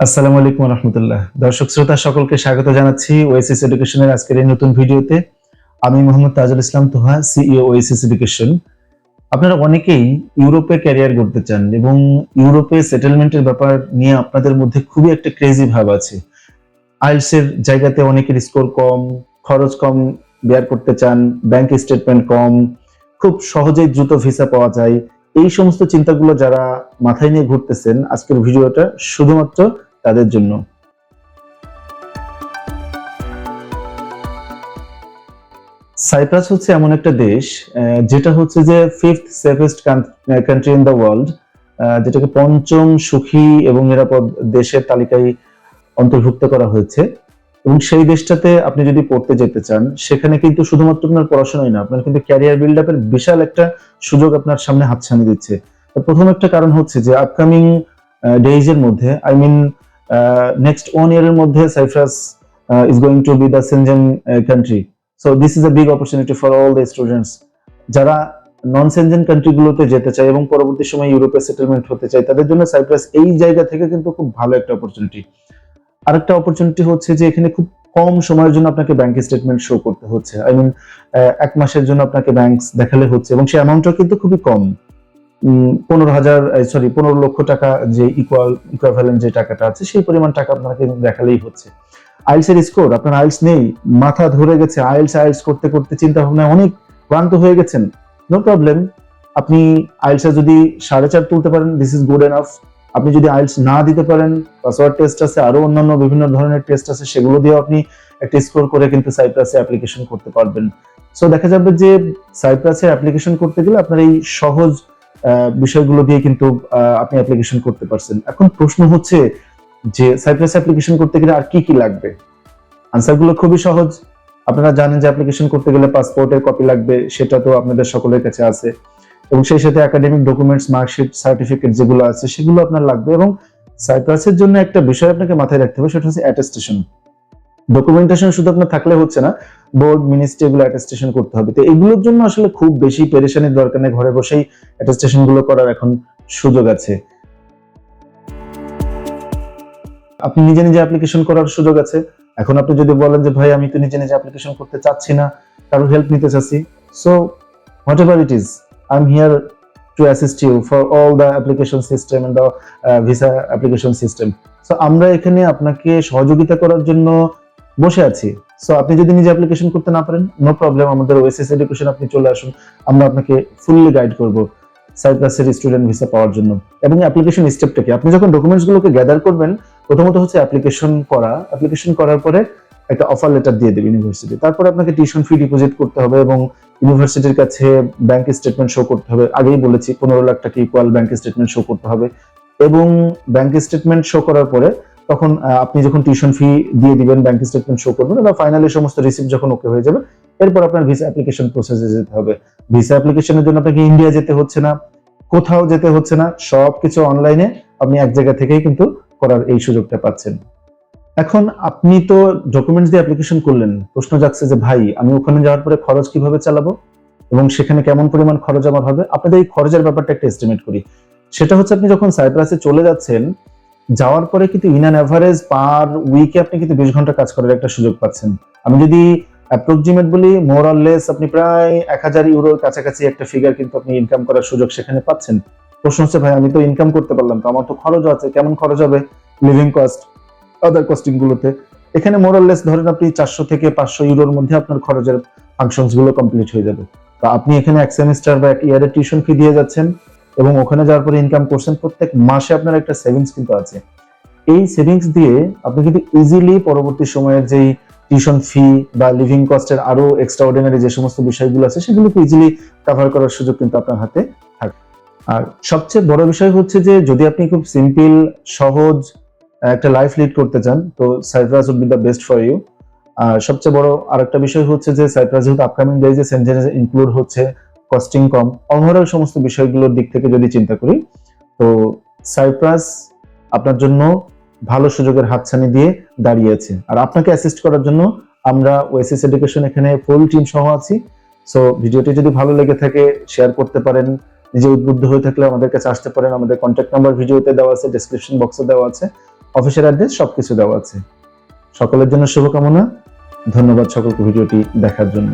আসসালামু আলাইকুম রহমতুল্লাহ দর্শক শ্রোতা, সকলকে স্বাগত জানাচ্ছি ওয়েসিস এডুকেশনের আজকের এই নতুন ভিডিওতে। আমি Mohammad Tajul Islam Toha CEO Oasis education আপনারা অনেকেই ইউরোপে ক্যারিয়ার করতে চান এবং ইউরোপে সেটেলমেন্টের ব্যাপার নিয়ে আপনাদের মধ্যে খুবই একটা ক্রেজি ভাব আছে। আইএলস এর জায়গাতে অনেকের স্কোর কম, খরচ কম বেয়ার করতে চান ব্যাংক স্টেটমেন্ট কম, খুব সহজেই দ্রুত ভিসা পাওয়া যায়। এই সমস্ত চিন্তাগুলো যারা মাথায় নিয়ে ঘুরতেছেন আজকের ভিডিওটা শুধুমাত্র তাদের জন্য। সাইপ্রাস হচ্ছে এমন একটা দেশ যেটা হচ্ছে যে fifth safest country in the world যেটাকে পঞ্চম সুখী এবং নিরাপদ দেশের তালিকায় অন্তর্ভুক্ত করা হয়েছে। এবং সেই দেশটাতে আপনি যদি পড়তে যেতে চান, সেখানে কিন্তু শুধুমাত্র আপনার পড়াশোনাই না, আপনার কিন্তু ক্যারিয়ার বিল্ড আপের বিশাল একটা সুযোগ আপনার সামনে হাতছানি দিচ্ছে। প্রথম একটা কারণ হচ্ছে যে আপকামিং ডেজ এর মধ্যে I mean next one year এর মধ্যে Cyprus is going to be the Schengen country so this is a big opportunity for all the students যারা নন সেনজেন কান্ট্রিগুলোতে যেতে চায় এবং পরবর্তী সময় ইউরোপে সেটেলমেন্ট হতে চায়, তাদের জন্য সাইপ্রাস এই জায়গা থেকে কিন্তু খুব ভালো একটা অপরচুনিটি আরেকটা অপরচুনিটি হচ্ছে যে এখানে খুব কম সময়ের জন্য আপনাকে ব্যাংক স্টেটমেন্ট শো করতে হচ্ছে। আই মিন এক মাসের জন্য আপনাকে ব্যাংক দেখালে হচ্ছে এবং সেই অ্যামাউন্টটা কিন্তু খুবই কম। পনেরো হাজার সরি পনেরো লক্ষ টাকা যে ইকুয়াল ইকুয়াভ্যালেন্ট যে টাকাটা আছে, সেই পরিমাণ টাকা আপনাকে দেখালেই হচ্ছে। আইলস এর স্কোর আপনার আইলস নেই, মাথা ধরে গেছে। আইলস আইলস করতে করতে চিন্তা ভাবনায় অনেক ক্লান্ত হয়ে গেছেন। নো প্রবলেম আপনি আইলসে যদি সাড়ে চার তুলতে পারেন দিস ইজ গুড এনাফ আপনি যদি আইলস না দিতে পারেন পাসওয়ার্ড টেস্ট আছে, আরও অন্যান্য বিভিন্ন ধরনের টেস্ট আছে, সেগুলো দিয়েও আপনি একটা স্কোর করে কিন্তু সাইপ্রাসে অ্যাপ্লিকেশন করতে পারবেন। সো দেখা যাবে যে সাইপ্রাসে অ্যাপ্লিকেশন করতে গেলে আপনার এই সহজ বিষয়গুলো দিয়ে কিন্তু আপনি অ্যাপ্লিকেশন করতে পারছেন। এখন প্রশ্ন হচ্ছে যে সাইপ্রাস অ্যাপ্লিকেশন করতে গেলে আর কি কি লাগবে? আনসারগুলো খুবই সহজ। আপনারা জানেন যে অ্যাপ্লিকেশন করতে গেলে পাসপোর্টের কপি লাগবে, সেটা তো আপনাদের সকলের কাছে আছে। এবং সেই সাথে একাডেমিক ডকুমেন্টস মার্কশিট সার্টিফিকেট যেগুলো আছে, সেগুলো আপনার লাগবে এবং সাইপ্রাসের জন্য একটা বিষয় আপনাকে মাথায় রাখতে হবে, সেটা হচ্ছে অ্যাটেস্টেশন ডকুমেন্টেশন শুধু আপনার থাকলে হচ্ছে না বোর্ড মিনিস্ট্রি এগুলো অ্যাটেস্টেশন করতে হবে। তো এগুলোর জন্য আসলে খুব বেশি পেরেশানির দরকার নেই, ঘরে বসেই অ্যাটেস্টেশনগুলো করার এখন সুযোগ আছে। আপনি নিজে নিজে অ্যাপ্লিকেশন করার সুযোগ আছে। এখন আপনি যদি বলেন যে, ভাই, আমি তো নিজে নিজে অ্যাপ্লিকেশন করতে চাচ্ছি না, কারোর হেল্প নিতে চাচ্ছি। So whatever it is I am here to assist you for all the application system and the visa application system so আমরা এখানে আপনাকে সহযোগিতা করার জন্য বসে আছি। সো আপনি যদি নিজে অ্যাপ্লিকেশন করতে না পারেন নো প্রবলেম আমাদের ওএসএস এডুকেশন আপনি চলে আসুন, আমরা আপনাকে ফুললি গাইড করব সাইপ্রাসের স্টুডেন্ট ভিসা পাওয়ার জন্য। এবং অ্যাপ্লিকেশন স্টেপটা কি আপনি যখন ডকুমেন্টস গুলোকে গ্যাদার করবেন, প্রথমত হচ্ছে অ্যাপ্লিকেশন করা। অ্যাপ্লিকেশন করার পরে একটা অফার লেটার দিয়ে দেবে ইউনিভার্সিটি তারপরে আপনাকে টিউশন ফি ডিপোজিট করতে হবে এবং ইউনিভার্সিটির কাছে ব্যাংক স্টেটমেন্ট শো করতে হবে। আগেই বলেছি, পনেরো লাখ টাকা ইকুয়াল ব্যাংক স্টেটমেন্ট শো করতে হবে। এবং ব্যাংক স্টেটমেন্ট শো করার পরে তখন আপনি যখন টিউশন ফি দিয়ে দিবেন ব্যাংক স্টেটমেন্ট শো করবেন বা ফাইনালি সমস্ত রিসিপ্ট যখন ওকে হয়ে যাবে, এরপর আপনার ভিসা অ্যাপ্লিকেশন প্রসেসে যেতে হবে। ভিসা অ্যাপ্লিকেশনের জন্য আপনাকে ইন্ডিয়া যেতে হচ্ছে না, কোথাও যেতে হচ্ছে না, সবকিছু অনলাইনে আপনি এক জায়গা থেকেই কিন্তু করার এই সুযোগটা পাচ্ছেন। এখন আপনি তো ডকুমেন্টস দিয়ে অ্যাপ্লিকেশন করলেন। প্রশ্ন যাচ্ছে যে, ভাই, আমি ওখানে যাওয়ার পরে খরচ কীভাবে চালাবো এবং সেখানে কেমন পরিমাণ খরচ আমার হবে? আপনাদের এই খরচের ব্যাপারটা একটা এস্টিমেট করি। সেটা হচ্ছে আপনি যখন সাইপ্রাসে চলে যাচ্ছেন, যাওয়ার পরে কিন্তু ইন অ্যান অ্যাভারেজ পার উইকে আপনি কিন্তু বিশ ঘণ্টা কাজ করার একটা সুযোগ পাচ্ছেন। আমি যদি অ্যাপ্রক্সিমেট বলি মোর অর লেস আপনি প্রায় এক হাজার ইউরোর কাছাকাছি একটা ফিগার কিন্তু আপনি ইনকাম করার সুযোগ সেখানে পাচ্ছেন। প্রশ্ন হচ্ছে, ভাই, আমি তো ইনকাম করতে পারলাম তো, আমার তো খরচ আছে, কেমন খরচ হবে? লিভিং কস্ট আদার কস্টিং গুলোতে। এখানে মোরাললেস ধরেন আপনি চারশো থেকে পাঁচশো ইউরোর মধ্যে আপনার খরচের ফাংশনসগুলো কমপ্লিট হয়ে যাবে। তো আপনি এখানে এক সেমিস্টার বা এক ইয়ারের টিউশন ফি দিয়ে যাচ্ছেন এবং ওখানে যাওয়ার পরে ইনকাম করছেন, প্রত্যেক মাসে আপনার একটা সেভিংস কিন্তু আছে। এই সেভিংস দিয়ে আপনি কিন্তু ইজিলি পরবর্তী সময়ের যেই টিউশন ফি বা লিভিং কস্টের আরও এক্সট্রা অর্ডিনারি যে সমস্ত বিষয়গুলো আছে, সেগুলোকে ইজিলি কভার করার সুযোগ কিন্তু আপনার হাতে থাকে আর সবচেয়ে বড় বিষয় হচ্ছে যে, যদি আপনি খুব সিম্পল সহজ একটা লাইফ লিড করতে চান, তো Cyprus would be the best for you আর সবচেয়ে বড় আরেকটা বিষয় হচ্ছে যে সাইপ্রাস যেহেতু আপকামিং ডেজে সেন্টেন্স ইনক্লুড হচ্ছে কস্টিং কম। ওভারঅল সমস্ত বিষয়গুলোর দিক থেকে যদি চিন্তা করি, তো সাইপ্রাস আপনার জন্য ভালো সুযোগের হাতছানি দিয়ে দাঁড়িয়েছে আর আপনাকে অ্যাসিস্ট করার জন্য আমরা ওয়েসিস এডুকেশন এখানে ফুল টিম সহ আছি। সো ভিডিওটি যদি ভালো লেগে থাকে শেয়ার করতে পারেন। নিজে উদ্বুদ্ধ হয়ে থাকলে আমাদের কাছে আসতে পারেন। আমাদের কন্ট্যাক্ট নাম্বার ভিডিওতে দেওয়া আছে ডেসক্রিপশন বক্সে দেওয়া আছে। অফিসের অ্যাড্রেস সবকিছু দেওয়া আছে। সকলের জন্য শুভকামনা। ধন্যবাদ সকলকে ভিডিওটি দেখার জন্য।